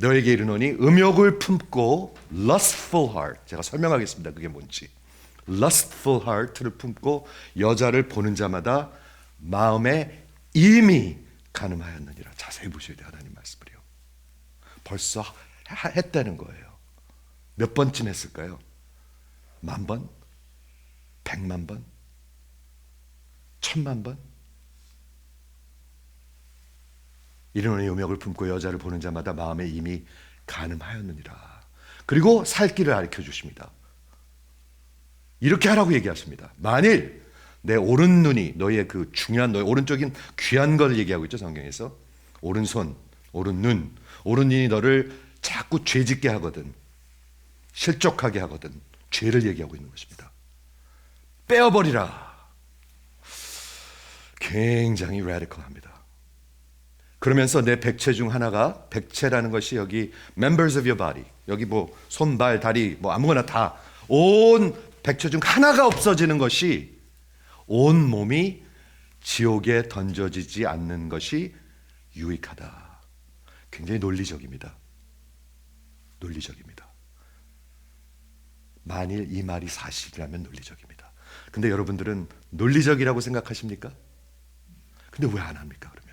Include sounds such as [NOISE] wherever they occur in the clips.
너에게 이르노니 음욕을 품고 lustful heart 제가 설명하겠습니다. 그게 뭔지. lustful heart를 품고 여자를 보는 자마다 마음에 이미 가늠하였느니라. 자세히 보셔야 돼요. 하나님 말씀을요. 벌써 하- 했다는 거예요. 몇 번쯤 했을까요? 만 번? 백만 번? 천만 번? 이르노니 음욕을 품고 여자를 보는 자마다 마음에 이미 가늠하였느니라. 그리고 살 길을 가르쳐 주십니다. 이렇게 하라고 얘기하십니다. 만일 내 오른 눈이 너의 그 중요한 너의 오른쪽인 귀한 걸 얘기하고 있죠 성경에서 오른손, 오른 눈, 오른 눈이 너를 자꾸 죄짓게 하거든 실족하게 하거든 죄를 얘기하고 있는 것입니다. 빼어버리라. 굉장히 라디컬합니다. 그러면서 내 백체 중 하나가 백체라는 것이 여기 members of your body 여기 뭐 손, 발, 다리 뭐 아무거나 다 온 백체 중 하나가 없어지는 것이 온 몸이 지옥에 던져지지 않는 것이 유익하다. 굉장히 논리적입니다. 논리적입니다. 만일 이 말이 사실이라면 논리적입니다. 근데 여러분들은 논리적이라고 생각하십니까? 근데 왜 안 합니까, 그러면?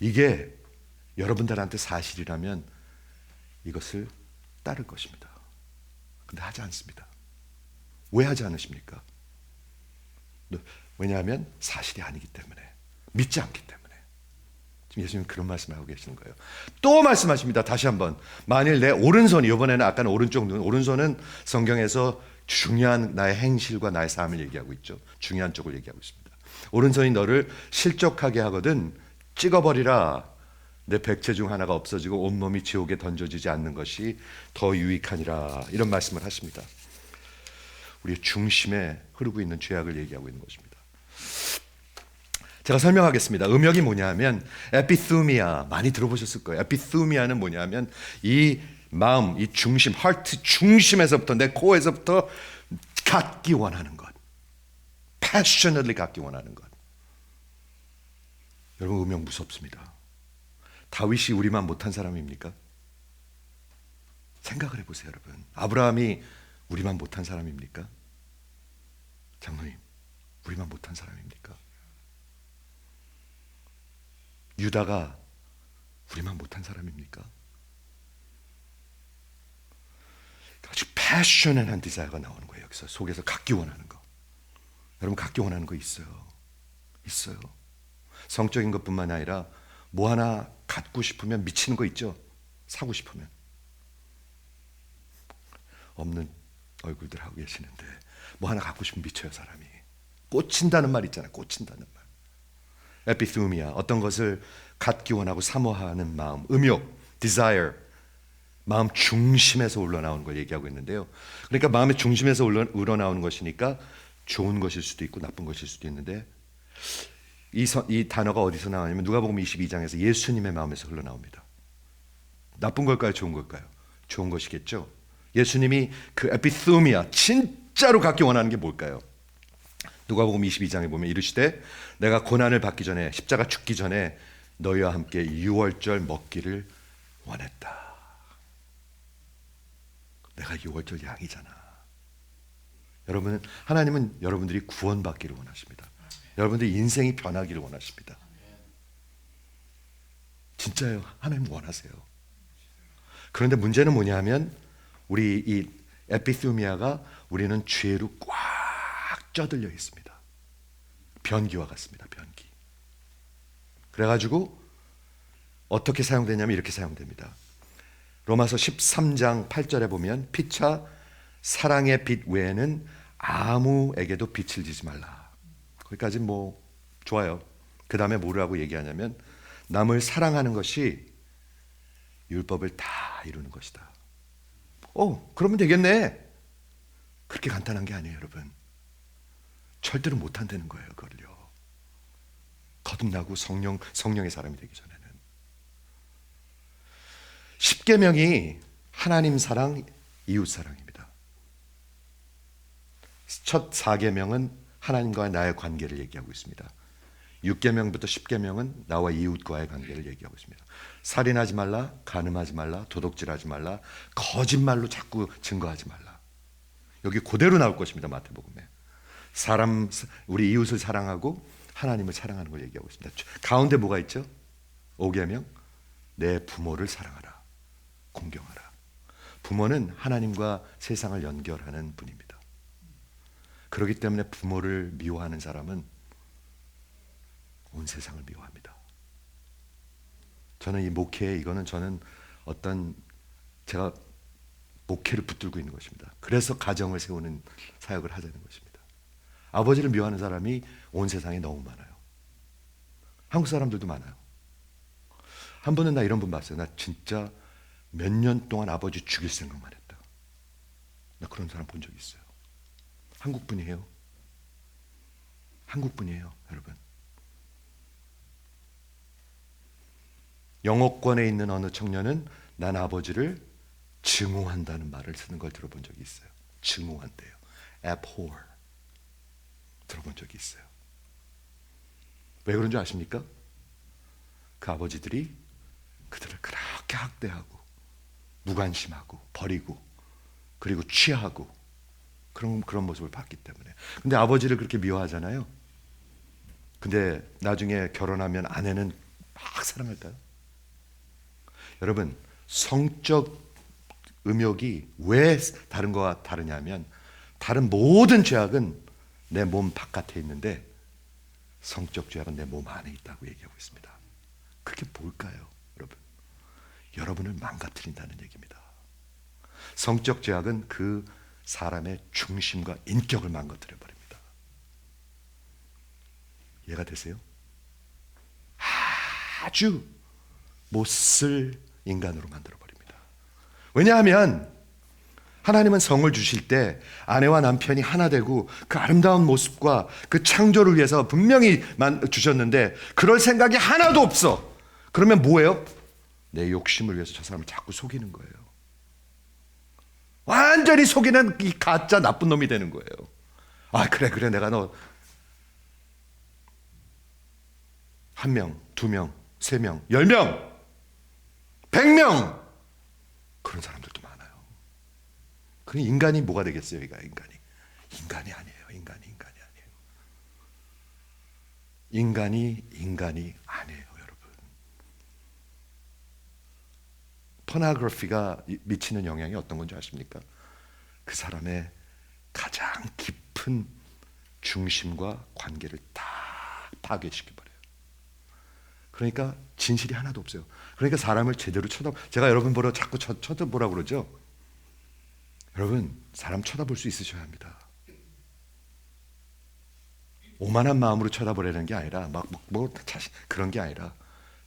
이게 여러분들한테 사실이라면 이것을 따를 것입니다. 근데 하지 않습니다. 왜 하지 않으십니까? 왜냐하면 사실이 아니기 때문에 믿지 않기 때문에 지금 예수님 그런 말씀을 하고 계시는 거예요. 또 말씀하십니다. 다시 한번 만일 내 오른손이 이번에는 아까는 오른쪽 눈 오른손은 성경에서 중요한 나의 행실과 나의 삶을 얘기하고 있죠. 중요한 쪽을 얘기하고 있습니다. 오른손이 너를 실족하게 하거든 찍어버리라. 내 백체 중 하나가 없어지고 온몸이 지옥에 던져지지 않는 것이 더 유익하니라. 이런 말씀을 하십니다. 우리의 중심에 흐르고 있는 죄악을 얘기하고 있는 것입니다. 제가 설명하겠습니다. 음역이 뭐냐면 에피투미아 많이 들어보셨을 거예요. 에피투미아는 뭐냐면 이 마음, 이 중심, 하트 중심에서부터 내 코에서부터 갖기 원하는 것, passionately 갖기 원하는 것. 여러분 음역 무섭습니다. 다윗이 우리만 못한 사람입니까? 생각을 해보세요, 여러분. 아브라함이 우리만 못한 사람입니까? 장로님, 우리만 못한 사람입니까? 유다가 우리만 못한 사람입니까? 아주 패셔널한 디자이어가 나오는 거예요. 여기서 속에서 갖기 원하는 거. 여러분 갖기 원하는 거 있어요. 있어요. 성적인 것뿐만 아니라 뭐 하나 갖고 싶으면 미치는 거 있죠. 사고 싶으면 없는 얼굴들 하고 계시는데 뭐 하나 갖고 싶으면 미쳐요 사람이. 꽂힌다는 말 있잖아요. 꽂힌다는 말. 에피투미아 어떤 것을 갖기 원하고 사모하는 마음, 음욕, desire 마음 중심에서 우러나오는 걸 얘기하고 있는데요. 그러니까 마음의 중심에서 우러나오는 것이니까 좋은 것일 수도 있고 나쁜 것일 수도 있는데 이, 서, 이 단어가 어디서 나오냐면 누가복음 22장에서 예수님의 마음에서 흘러나옵니다. 나쁜 걸까요? 좋은 걸까요? 좋은 것이겠죠. 예수님이 그 에피투미아 진짜로 갖기 원하는 게 뭘까요? 누가복음 22장에 보면 이르시되 내가 고난을 받기 전에 십자가 죽기 전에 너희와 함께 유월절 먹기를 원했다. 내가 유월절 양이잖아. 여러분 하나님은 여러분들이 구원받기를 원하십니다. 여러분들 인생이 변하기를 원하십니다. 진짜요. 하나님 원하세요. 그런데 문제는 뭐냐면 우리 이 에피투미아가 우리는 죄로 꽉 쪄들려 있습니다. 변기와 같습니다. 변기. 그래가지고 어떻게 사용되냐면 이렇게 사용됩니다. 로마서 13장 8절에 보면 피차 사랑의 빛 외에는 아무에게도 빛을 지지 말라. 거기까지 뭐 좋아요. 그 다음에 뭐라고 얘기하냐면 남을 사랑하는 것이 율법을 다 이루는 것이다. 어, 그러면 되겠네. 그렇게 간단한 게 아니에요, 여러분. 절대로 못 한다는 거예요, 그걸요. 거듭나고 성령 성령의 사람이 되기 전에는 십계명이 하나님 사랑, 이웃 사랑입니다. 첫 사계명은 하나님과 나의 관계를 얘기하고 있습니다. 6계명부터 10계명은 나와 이웃과의 관계를 얘기하고 있습니다. 살인하지 말라, 간음하지 말라, 도둑질하지 말라, 거짓말로 자꾸 증거하지 말라. 여기 그대로 나올 것입니다. 마태복음에. 사람 우리 이웃을 사랑하고 하나님을 사랑하는 걸 얘기하고 있습니다. 가운데 뭐가 있죠? 5계명 내 부모를 사랑하라. 공경하라. 부모는 하나님과 세상을 연결하는 분입니다. 그렇기 때문에 부모를 미워하는 사람은 온 세상을 미워합니다. 저는 이 목회 이거는 저는 어떤 제가 목회를 붙들고 있는 것입니다. 그래서 가정을 세우는 사역을 하자는 것입니다. 아버지를 미워하는 사람이 온 세상에 너무 많아요. 한국 사람들도 많아요. 한 번은 나 이런 분 봤어요. 나 진짜 몇 년 동안 아버지 죽일 생각만 했다. 나 그런 사람 본 적 있어요. 한국 분이에요. 한국 분이에요, 여러분. 영어권에 있는 어느 청년은 난 아버지를 증오한다는 말을 쓰는 걸 들어본 적이 있어요. 증오한대요. abhor. 들어본 적이 있어요. 왜 그런 줄 아십니까? 그 아버지들이 그들을 그렇게 학대하고 무관심하고 버리고 그리고 취하고 그런 그런 모습을 봤기 때문에. 근데 아버지를 그렇게 미워하잖아요. 근데 나중에 결혼하면 아내는 막 사랑할까요? 여러분 성적 음욕이 왜 다른 거와 다르냐면 다른 모든 죄악은 내 몸 바깥에 있는데 성적 죄악은 내 몸 안에 있다고 얘기하고 있습니다. 그게 뭘까요, 여러분? 여러분을 망가뜨린다는 얘기입니다. 성적 죄악은 그 사람의 중심과 인격을 망가뜨려 버립니다. 이해가 되세요? 아주 못쓸 인간으로 만들어 버립니다. 왜냐하면 하나님은 성을 주실 때 아내와 남편이 하나 되고 그 아름다운 모습과 그 창조를 위해서 분명히 주셨는데 그럴 생각이 하나도 없어. 그러면 뭐예요? 내 욕심을 위해서 저 사람을 자꾸 속이는 거예요. 완전히 속이는 이 가짜 나쁜 놈이 되는 거예요. 아, 그래, 그래. 내가 너 한 명, 두 명, 세 명, 열 명, 백 명 그런 사람들도 많아요. 그 인간이 뭐가 되겠어요, 이가 인간이? 인간이 아니에요. 인간이 인간이 아니에요. 인간이 인간이 아니에요, 여러분. 포나그래피가 미치는 영향이 어떤 건지 아십니까? 그 사람의 가장 깊은 중심과 관계를 다 파괴시켜 버려요. 그러니까 진실이 하나도 없어요. 그러니까 사람을 제대로 쳐다 제가 여러분 보러 자꾸 쳐, 쳐다보라 그러죠. 여러분 사람 쳐다볼 수 있으셔야 합니다. 오만한 마음으로 쳐다보려는 게 아니라 막뭐 뭐, 자신 그런 게 아니라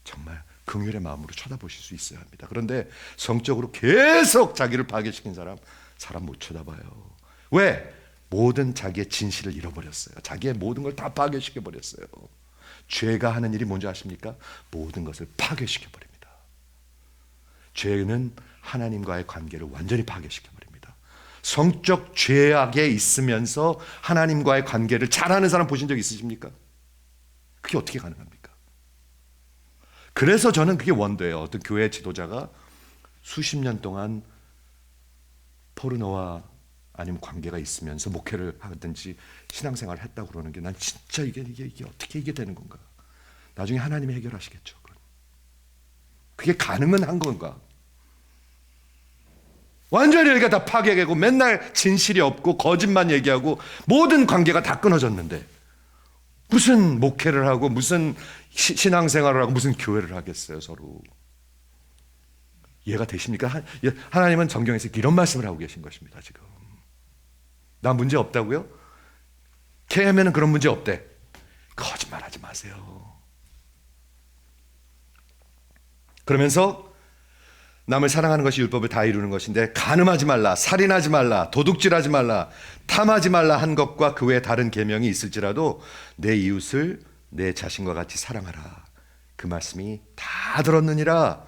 정말 긍휼의 마음으로 쳐다보실 수 있어야 합니다. 그런데 성적으로 계속 자기를 파괴시킨 사람 사람 못 쳐다봐요. 왜? 모든 자기의 진실을 잃어버렸어요. 자기의 모든 걸 다 파괴시켜 버렸어요. 죄가 하는 일이 뭔지 아십니까? 모든 것을 파괴시켜 버립니다. 죄는 하나님과의 관계를 완전히 파괴시켜 버립니다. 성적 죄악에 있으면서 하나님과의 관계를 잘하는 사람 보신 적 있으십니까? 그게 어떻게 가능합니까? 그래서 저는 그게 원도예요. 어떤 교회 지도자가 수십 년 동안 포르노와 아니면 관계가 있으면서 목회를 하든지 신앙생활을 했다고 그러는 게 난 진짜 이게, 이게 이게 어떻게 이게 되는 건가? 나중에 하나님이 해결하시겠죠. 그게 가능은 한 건가? 완전히 여기가 다 파괴되고 맨날 진실이 없고 거짓만 얘기하고 모든 관계가 다 끊어졌는데 무슨 목회를 하고 무슨 시, 신앙생활을 하고 무슨 교회를 하겠어요 서로 이해가 되십니까? 예, 하나님은 정경에서 이런 말씀을 하고 계신 것입니다 지금 나 문제 없다고요? 케하면은 그런 문제 없대. 거짓말하지 마세요. 그러면서 남을 사랑하는 것이 율법을 다 이루는 것인데 간음하지 말라, 살인하지 말라, 도둑질하지 말라, 탐하지 말라 한 것과 그 외에 다른 계명이 있을지라도 내 이웃을 내 자신과 같이 사랑하라. 그 말씀이 다 들었느니라.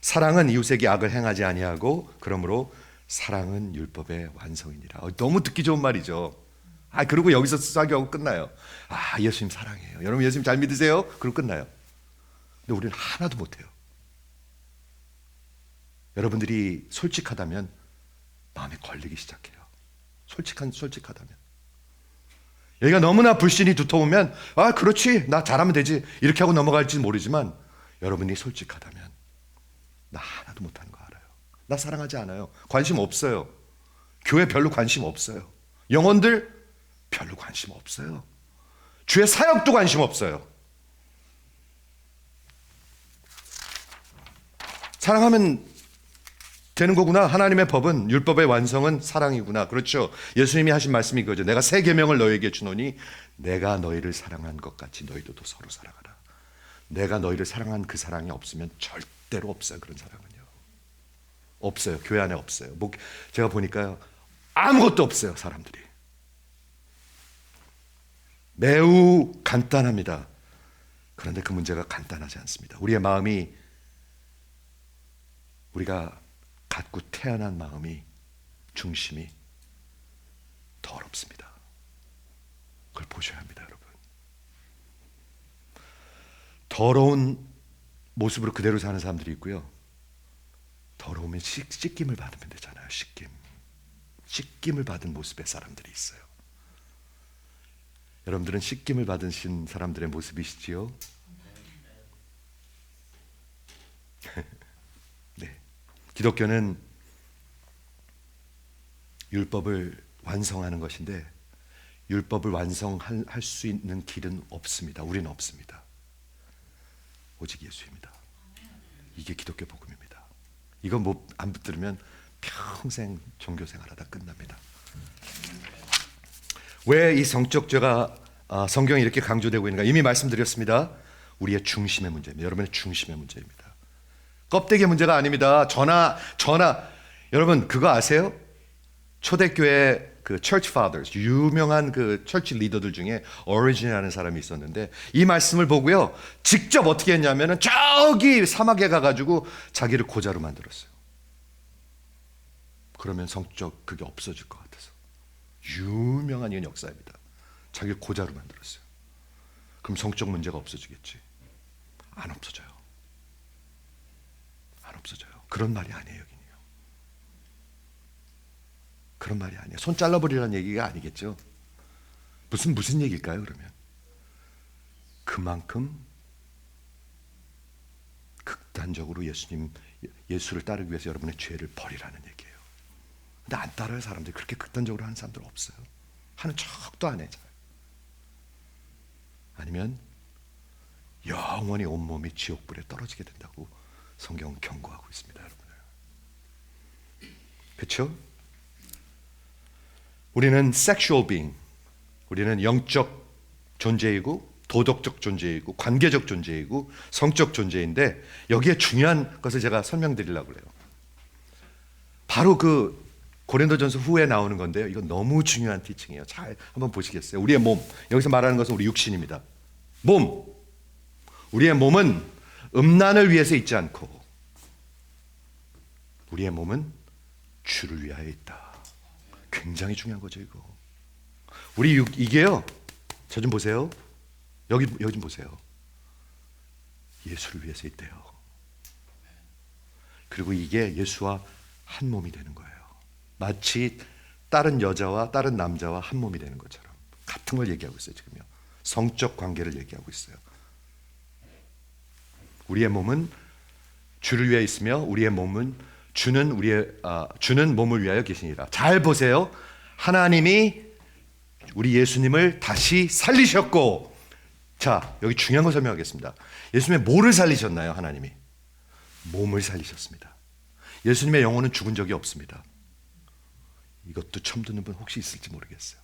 사랑은 이웃에게 악을 행하지 아니하고 그러므로 사랑은 율법의 완성이니라. 어, 너무 듣기 좋은 말이죠. 아 그리고 여기서 수사하고 끝나요. 아 예수님 사랑해요. 여러분 예수님 잘 믿으세요? 그리고 끝나요. 근데 우리는 하나도 못해요. 여러분들이 솔직하다면 마음에 걸리기 시작해요. 솔직한 솔직하다면. 여기가 너무나 불신이 두터우면 아 그렇지 나 잘하면 되지 이렇게 하고 넘어갈지 모르지만 여러분이 솔직하다면 나 하나도 못하는 거 알아요. 나 사랑하지 않아요. 관심 없어요. 교회 별로 관심 없어요. 영혼들 별로 관심 없어요. 주의 사역도 관심 없어요. 사랑하면 되는 거구나. 하나님의 법은 율법의 완성은 사랑이구나. 그렇죠. 예수님이 하신 말씀이 그거죠. 내가 새 계명을 너에게 주노니 내가 너희를 사랑한 것 같이 너희도 서로 사랑하라. 내가 너희를 사랑한 그 사랑이 없으면 절대로 없어요. 그런 사랑은요. 없어요. 교회 안에 없어요. 뭐 제가 보니까요. 아무것도 없어요. 사람들이. 매우 간단합니다. 그런데 그 문제가 간단하지 않습니다. 우리의 마음이 우리가 갖고 태어난 마음이 중심이 더럽습니다. 그걸 보셔야 합니다, 여러분. 더러운 모습으로 그대로 사는 사람들이 있고요. 더러우면 씻, 씻김을 받으면 되잖아요. 씻김. 씻김을 받은 모습의 사람들이 있어요. 여러분들은 씻김을 받으신 사람들의 모습이시지요? 네. 기독교는 율법을 완성하는 것인데 율법을 완성할 수 있는 길은 없습니다. 우리는 없습니다. 오직 예수입니다. 이게 기독교 복음입니다. 이거 뭐안 붙들으면 평생 종교 생활하다 끝납니다. 왜 이 성적 죄가 아, 성경에 이렇게 강조되고 있는가? 이미 말씀드렸습니다. 우리의 중심의 문제입니다. 여러분의 중심의 문제입니다. 껍데기 문제가 아닙니다. 전화 전화 여러분 그거 아세요? 초대교회 그 church fathers 유명한 그 철치 리더들 중에 오리진이라는 사람이 있었는데 이 말씀을 보고요 직접 어떻게 했냐면은 저기 사막에 가가지고 자기를 고자로 만들었어요. 그러면 성적 그게 없어질 것 같아서 유명한 이건 역사입니다. 자기를 고자로 만들었어요. 그럼 성적 문제가 없어지겠지? 안 없어져요. 안 없어져요. 그런 말이 아니에요, 여기는요. 그런 말이 아니에요. 손 잘라버리라는 얘기가 아니겠죠. 무슨 무슨 얘기일까요, 그러면? 그만큼 극단적으로 예수님 예수를 따르기 위해서 여러분의 죄를 버리라는 얘기예요. 근데 안 따라요, 사람들이. 그렇게 극단적으로 하는 사람들 없어요. 하는 척도 안 해. 잘. 아니면 영원히 온몸이 지옥불에 떨어지게 된다고 성경은 경고하고 있습니다, 여러분을. 그렇죠? 우리는 sexual being, 우리는 영적 존재이고 도덕적 존재이고 관계적 존재이고 성적 존재인데 여기에 중요한 것을 제가 설명드리려고 그래요. 바로 그 고린도전서 후에 나오는 건데요. 이건 너무 중요한 티칭이에요. 잘 한번 보시겠어요? 우리의 몸. 여기서 말하는 것은 우리 육신입니다. 몸. 우리의 몸은 음란을 위해서 있지 않고 우리의 몸은 주를 위하여 있다. 굉장히 중요한 거죠, 이거. 우리 육 이게요. 저 좀 보세요. 여기 여기 좀 보세요. 예수를 위해서 있대요. 그리고 이게 예수와 한 몸이 되는 거예요. 마치 다른 여자와 다른 남자와 한 몸이 되는 것처럼 같은 걸 얘기하고 있어요 지금요. 성적 관계를 얘기하고 있어요. 우리의 몸은 주를 위해 있으며 우리의 몸은 주는 우리의 아, 주는 몸을 위하여 계시니라. 잘 보세요. 하나님이 우리 예수님을 다시 살리셨고 자 여기 중요한 거 설명하겠습니다. 예수님의 뭐를 살리셨나요? 하나님이 몸을 살리셨습니다. 예수님의 영혼은 죽은 적이 없습니다. 이것도 처음 듣는 분 혹시 있을지 모르겠어요.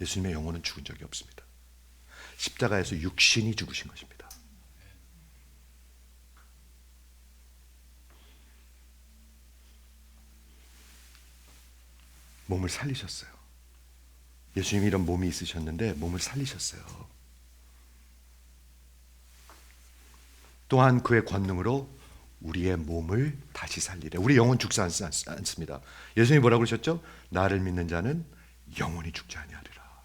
예수님의 영혼은 죽은 적이 없습니다. 십자가에서 육신이 죽으신 것입니다. 몸을 살리셨어요. 예수님이 이런 몸이 있으셨는데 몸을 살리셨어요. 또한 그의 권능으로 우리의 몸을 다시 살리래. 우리 영혼 죽지 않, 않습니다. 예수님이 뭐라고 그러셨죠? 나를 믿는 자는 영원히 죽지 아니하리라.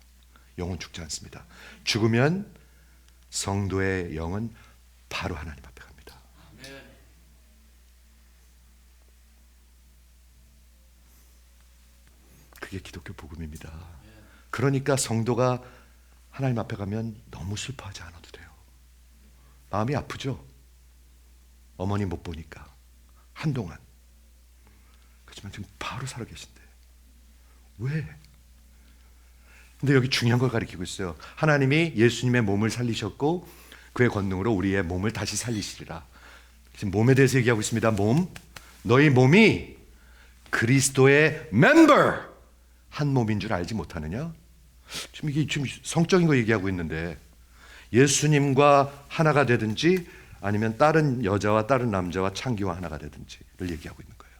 영은 죽지 않습니다. 죽으면 성도의 영은 바로 하나님 앞에 갑니다. 그게 기독교 복음입니다. 그러니까 성도가 하나님 앞에 가면 너무 슬퍼하지 않아도 돼요. 마음이 아프죠? 어머니 못 보니까 한동안. 그렇지만 지금 바로 살아 계신데 왜? 근데 여기 중요한 걸 가리키고 있어요. 하나님이 예수님의 몸을 살리셨고 그의 권능으로 우리의 몸을 다시 살리시리라. 지금 몸에 대해서 얘기하고 있습니다. 몸. 너희 몸이 그리스도의 멤버 한 몸인 줄 알지 못하느냐? 지금 이게 지금 성적인 거 얘기하고 있는데 예수님과 하나가 되든지 아니면 다른 여자와 다른 남자와 창기와 하나가 되든지를 얘기하고 있는 거예요.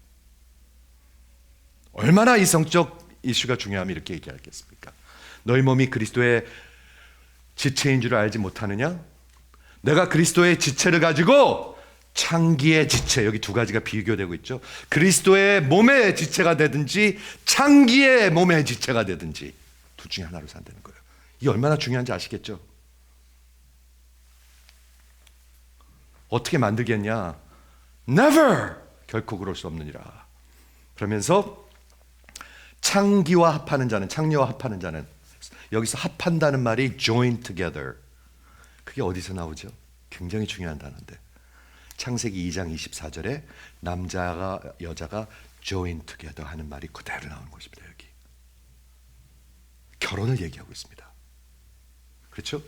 얼마나 이 성적 이슈가 중요하면 이렇게 얘기하겠습니까? 너희 몸이 그리스도의 지체인 줄 알지 못하느냐? 내가 그리스도의 지체를 가지고 창기의 지체 여기 두 가지가 비교되고 있죠. 그리스도의 몸의 지체가 되든지 창기의 몸의 지체가 되든지 둘 중에 하나로 산다는 거예요. 이게 얼마나 중요한지 아시겠죠? 어떻게 만들겠냐? Never 결코 그럴 수 없느니라. 그러면서 창기와 합하는 자는 창녀와 합하는 자는 여기서 합한다는 말이 join together. 그게 어디서 나오죠? 굉장히 중요한 단어인데. 창세기 2장 24절에 남자가 여자가 join together 하는 말이 그대로 나오는 것입니다. 여기. 결혼을 얘기하고 있습니다. 그렇죠?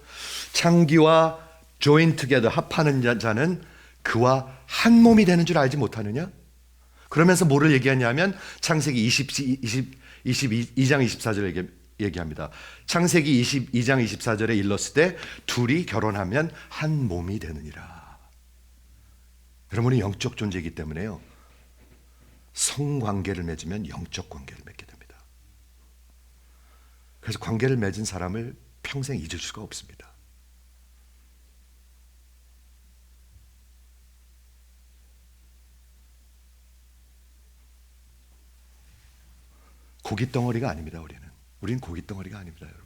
창기와 join together 합하는 자는 그와 한 몸이 되는 줄 알지 못하느냐? 그러면서 뭐를 얘기하냐면 창세기 20, 20, 22장 24절에 얘기, 얘기합니다. 창세기 22장 24절에 일렀을 때 둘이 결혼하면 한 몸이 되느니라. 여러분이 영적 존재이기 때문에요. 성관계를 맺으면 영적 관계를 맺게 됩니다. 그래서 관계를 맺은 사람을 평생 잊을 수가 없습니다. 고기 덩어리가 아닙니다. 우리는 우리는 고기 덩어리가 아닙니다, 여러분.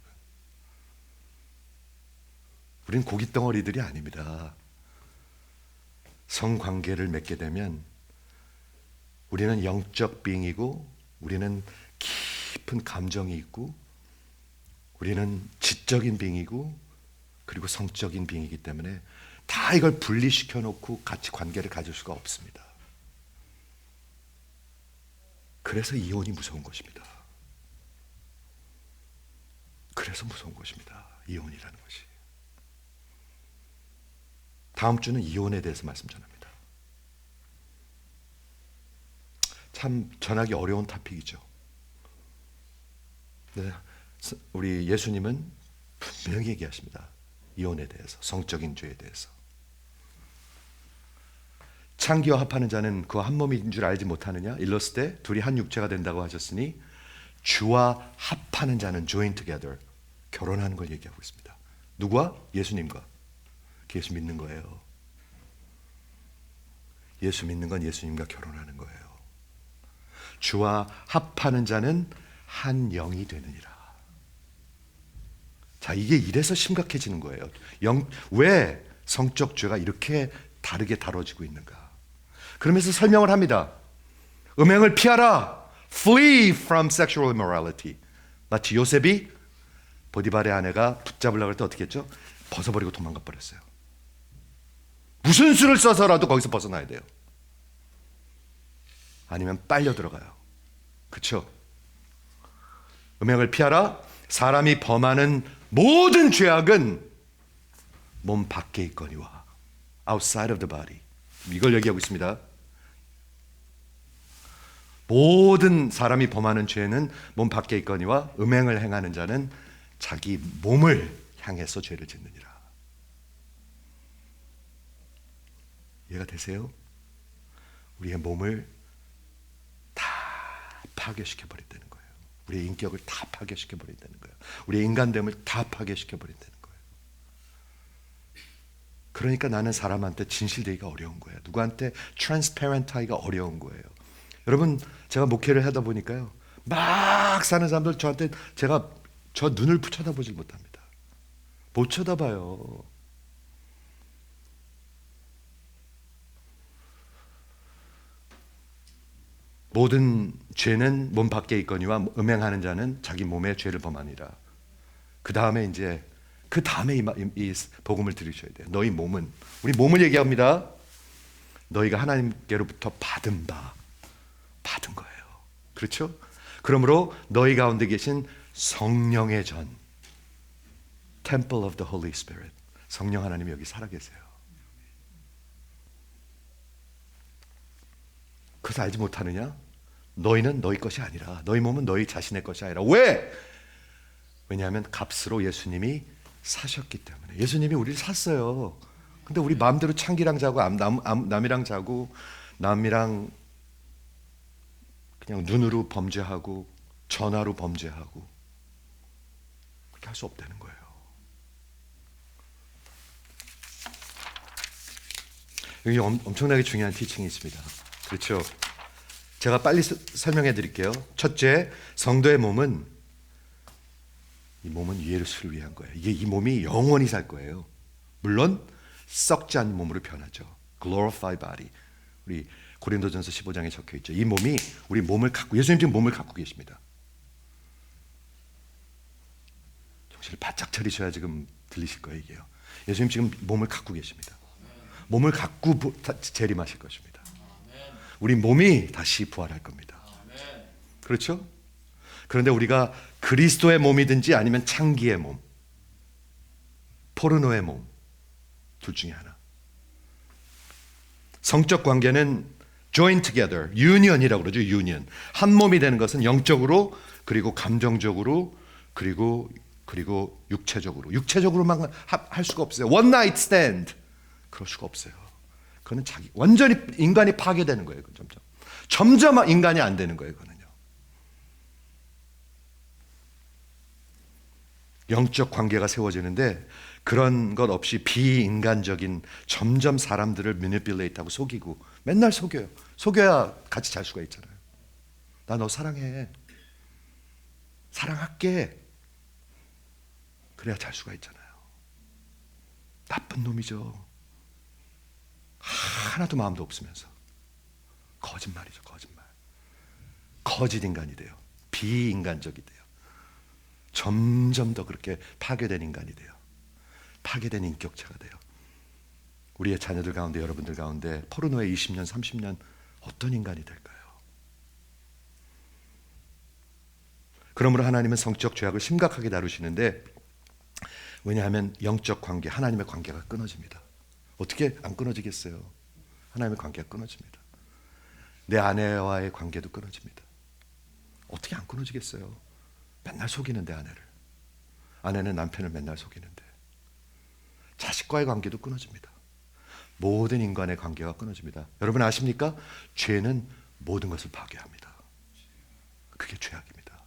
우리는 고기 덩어리들이 아닙니다. 성관계를 맺게 되면 우리는 영적 빙이고 우리는 깊은 감정이 있고 우리는 지적인 빙이고 그리고 성적인 빙이기 때문에 다 이걸 분리시켜 놓고 같이 관계를 가질 수가 없습니다. 그래서 이혼이 무서운 것입니다. 그래서 무서운 것입니다. 이혼이라는 것이. 다음 주는 이혼에 대해서 말씀 전합니다. 참 전하기 어려운 토픽이죠. 네, 우리 예수님은 분명히 얘기하십니다. 이혼에 대해서, 성적인 죄에 대해서. 창기와 합하는 자는 그 한 몸인 줄 알지 못하느냐? 일렀을 때 둘이 한 육체가 된다고 하셨으니 주와 합하는 자는 join together 결혼하는 걸 얘기하고 있습니다. 누구와? 예수님과. 예수 믿는 거예요. 예수 믿는 건 예수님과 결혼하는 거예요. 주와 합하는 자는 한 영이 되느니라. 자, 이게 이래서 심각해지는 거예요. 영, 왜 성적 죄가 이렇게 다르게 다뤄지고 있는가? 그러면서 설명을 합니다. 음행을 피하라. Flee from sexual immorality. 마치 요셉이 보디발의 아내가 붙잡으려고 할 때 어떻게 했죠? 벗어버리고 도망가 버렸어요. 무슨 수를 써서라도 거기서 벗어나야 돼요. 아니면 빨려 들어가요. 그렇죠? 음행을 피하라. 사람이 범하는 모든 죄악은 몸 밖에 있거니와 outside of the body. 이걸 얘기하고 있습니다. 모든 사람이 범하는 죄는 몸 밖에 있거니와 음행을 행하는 자는 자기 몸을 향해서 죄를 짓느니라. 이해가 되세요? 우리의 몸을 다 파괴시켜 버린다는 거예요. 우리의 인격을 다 파괴시켜 버린다는 거예요. 우리의 인간됨을 다 파괴시켜 버린다는 거예요. 그러니까 나는 사람한테 진실되기가 어려운 거예요. 누구한테 트랜스페런트 하기가 어려운 거예요. 여러분 제가 목회를 하다 보니까요. 막 사는 사람들 저한테 제가 저 눈을 쳐다보질 못합니다. 못 쳐다봐요. 모든 죄는 몸 밖에 있거니와 음행하는 자는 자기 몸에 죄를 범하니라. 그 다음에 이제 그 다음에 이, 마- 이- 이 복음을 들으셔야 돼요. 너희 몸은 우리 몸을 얘기합니다. 너희가 하나님께로부터 받은 바 받은 거예요. 그렇죠? 그러므로 너희 가운데 계신 성령의 전 Temple of the Holy Spirit 성령 하나님이 여기 살아 계세요. 그것을 알지 못하느냐? 너희는 너희 것이 아니라 너희 몸은 너희 자신의 것이 아니라 왜? 왜냐하면 값으로 예수님이 사셨기 때문에 예수님이 우리를 샀어요. 근데 우리 마음대로 창기랑 자고 남, 남, 남이랑 자고 남이랑 그냥 눈으로 범죄하고 전화로 범죄하고 그렇게 할 수 없다는 거예요. 여기 엄, 엄청나게 중요한 티칭이 있습니다. 그렇죠? 제가 빨리 서- 설명해 드릴게요. 첫째, 성도의 몸은 이 몸은 예수를 위한 거예요. 이게 이 몸이 영원히 살 거예요. 물론 썩지 않는 몸으로 변하죠. glorified body. 우리 고린도전서 15장에 적혀 있죠. 이 몸이 우리 몸을 갖고 예수님 지금 몸을 갖고 계십니다. 정신을 바짝 차리셔야 지금 들리실 거예요, 이게요. 예수님 지금 몸을 갖고 계십니다. 몸을 갖고 재림하실 것입니다. 우리 몸이 다시 부활할 겁니다. 그렇죠? 그런데 우리가 그리스도의 몸이든지 아니면 창기의 몸, 포르노의 몸, 둘 중에 하나. 성적 관계는 join together, union이라고 그러죠. union. 한 몸이 되는 것은 영적으로 그리고 감정적으로 그리고 그리고 육체적으로. 육체적으로만 하- 할 수가 없어요. one night stand. 그럴 수가 없어요. 그거는 자기 완전히 인간이 파괴되는 거예요. 그건 점점. 점점 인간이 안 되는 거예요. 그거는요. 영적 관계가 세워지는데 그런 것 없이 비인간적인 점점 사람들을 매니플레이트하고 속이고 맨날 속여요. 속여야 같이 잘 수가 있잖아요. 나 너 사랑해. 사랑할게. 그래야 잘 수가 있잖아요. 나쁜 놈이죠. 하나도 마음도 없으면서 거짓말이죠, 거짓말. 거짓 인간이 돼요. 비인간적이 돼요. 점점 더 그렇게 파괴된 인간이 돼요. 파괴된 인격체가 돼요. 우리의 자녀들 가운데 여러분들 가운데 포르노에 20년, 30년 어떤 인간이 될까요? 그러므로 하나님은 성적 죄악을 심각하게 다루시는데 왜냐하면 영적 관계, 하나님의 관계가 끊어집니다. 어떻게 안 끊어지겠어요? 하나님의 관계가 끊어집니다. 내 아내와의 관계도 끊어집니다. 어떻게 안 끊어지겠어요? 맨날 속이는데 아내를. 아내는 남편을 맨날 속이는데. 자식과의 관계도 끊어집니다. 모든 인간의 관계가 끊어집니다. 여러분 아십니까? 죄는 모든 것을 파괴합니다. 그게 죄악입니다.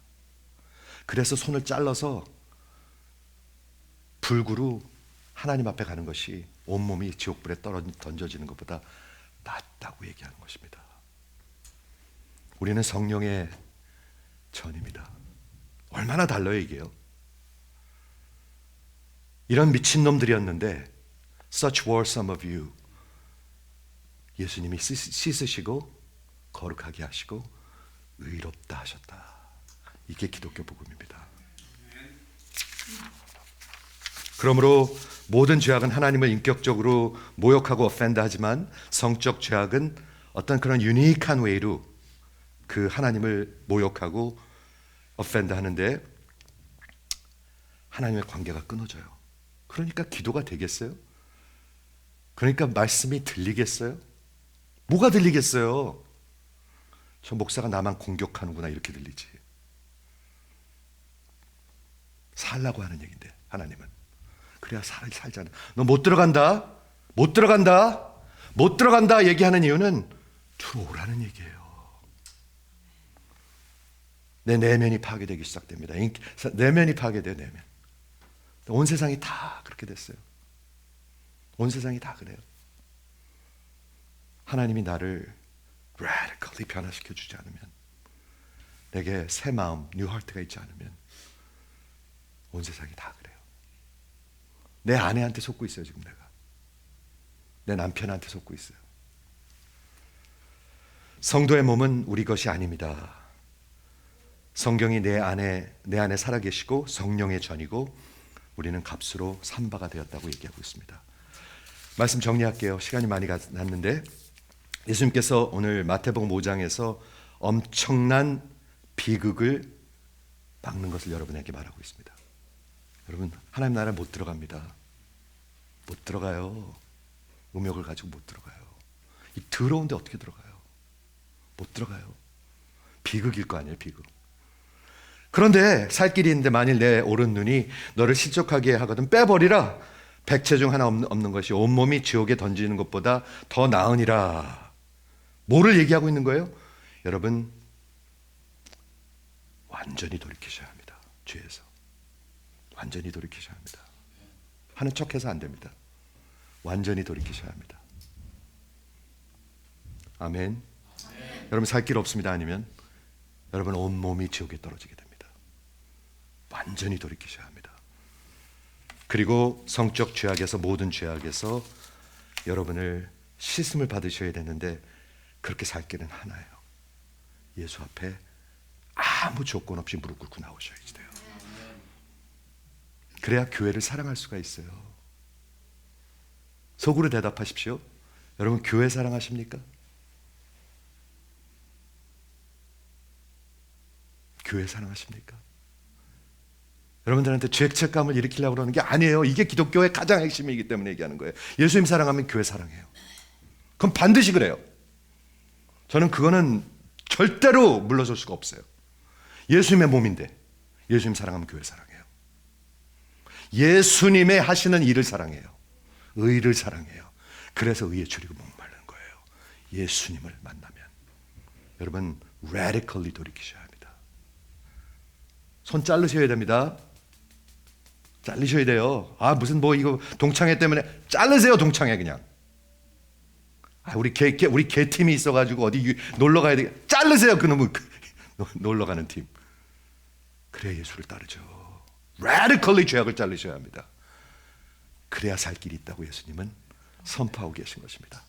그래서 손을 잘라서 불구로 하나님 앞에 가는 것이 온몸이 지옥불에 던져지는 것보다 낫다고 얘기하는 것입니다. 우리는 성령의 전입니다. 얼마나 달라요, 이게요? 이런 미친놈들이었는데 such were some of you 예수님이 씻- 씻으시고 거룩하게 하시고 의롭다 하셨다. 이게 기독교 복음입니다. 그러므로 모든 죄악은 하나님을 인격적으로 모욕하고 offend 하지만 성적 죄악은 어떤 그런 유니크한 웨이로 그 하나님을 모욕하고 offend 하는데 하나님의 관계가 끊어져요. 그러니까 기도가 되겠어요? 그러니까 말씀이 들리겠어요? 뭐가 들리겠어요? 저 목사가 나만 공격하는구나 이렇게 들리지. 살라고 하는 얘긴데 하나님은 그래야 살 살잖아. 너 못 들어간다, 못 들어간다, 못 들어간다 얘기하는 이유는 들어오라는 얘기예요. 내 내면이 파괴되기 시작됩니다. 인- 내면이 파괴돼요, 내면. 온 세상이 다 그렇게 됐어요. 온 세상이 다 그래요. 하나님이 나를 radically 변화시켜 주지 않으면 내게 새 마음, 뉴 하트가 있지 않으면 온 세상이 다 그래요. 내 아내한테 속고 있어요, 지금 내가. 내 남편한테 속고 있어요. 성도의 몸은 우리 것이 아닙니다. 성경이 내 안에 내 안에 살아 계시고 성령의 전이고 우리는 값으로 산바가 되었다고 얘기하고 있습니다. 말씀 정리할게요. 시간이 많이 갔는데 예수님께서 오늘 마태복음 5장에서 엄청난 비극을 막는 것을 여러분에게 말하고 있습니다. 여러분 하나님 나라에 못 들어갑니다. 못 들어가요. 음욕을 가지고 못 들어가요. 이 더러운데 어떻게 들어가요? 못 들어가요. 비극일 거 아니에요, 비극. 그런데 살 길이 있는데 만일 내 오른 눈이 너를 실족하게 하거든 빼버리라. 백체 중 하나 없는 것이 온몸이 지옥에 던지는 것보다 더 나으니라. 뭐를 얘기하고 있는 거예요? 여러분 완전히 돌이키셔야 합니다. 죄에서. 완전히 돌이키셔야 합니다. 하는 척해서 안 됩니다. 완전히 돌이키셔야 합니다. 아멘. 여러분 살 길 없습니다. 아니면 여러분 온 몸이 지옥에 떨어지게 됩니다. 완전히 돌이키셔야 합니다. 그리고 성적 죄악에서 모든 죄악에서 여러분을 씻음을 받으셔야 되는데 그렇게 살 길은 하나예요. 예수 앞에 아무 조건 없이 무릎 꿇고 나오셔야지 돼요. 그래야 교회를 사랑할 수가 있어요. 속으로 대답하십시오. 여러분 교회 사랑하십니까? 교회 사랑하십니까? 여러분들한테 죄책감을 일으키려고 그러는 게 아니에요. 이게 기독교의 가장 핵심이기 때문에 얘기하는 거예요. 예수님 사랑하면 교회 사랑해요. 그럼 반드시 그래요. 저는 그거는 절대로 물러설 수가 없어요. 예수님의 몸인데 예수님 사랑하면 교회 사랑해요. 예수님의 하시는 일을 사랑해요. 의를 사랑해요. 그래서 의에 줄이고 목마른 거예요. 예수님을 만나면 여러분 radically 돌이키셔야 합니다. 손 자르셔야 됩니다. 잘리셔야 돼요. 아 무슨 뭐 이거 동창회 때문에 자르세요 동창회 그냥. 아 우리 개, 개 우리 개 팀이 있어가지고 어디 유- 놀러 가야 돼. 자르세요 그놈의 그, [LAUGHS] 놀러 가는 팀. 그래야 예수를 따르죠. Radically 죄악을 자르셔야 합니다. 그래야 살 길이 있다고 예수님은 선포하고 계신 것입니다.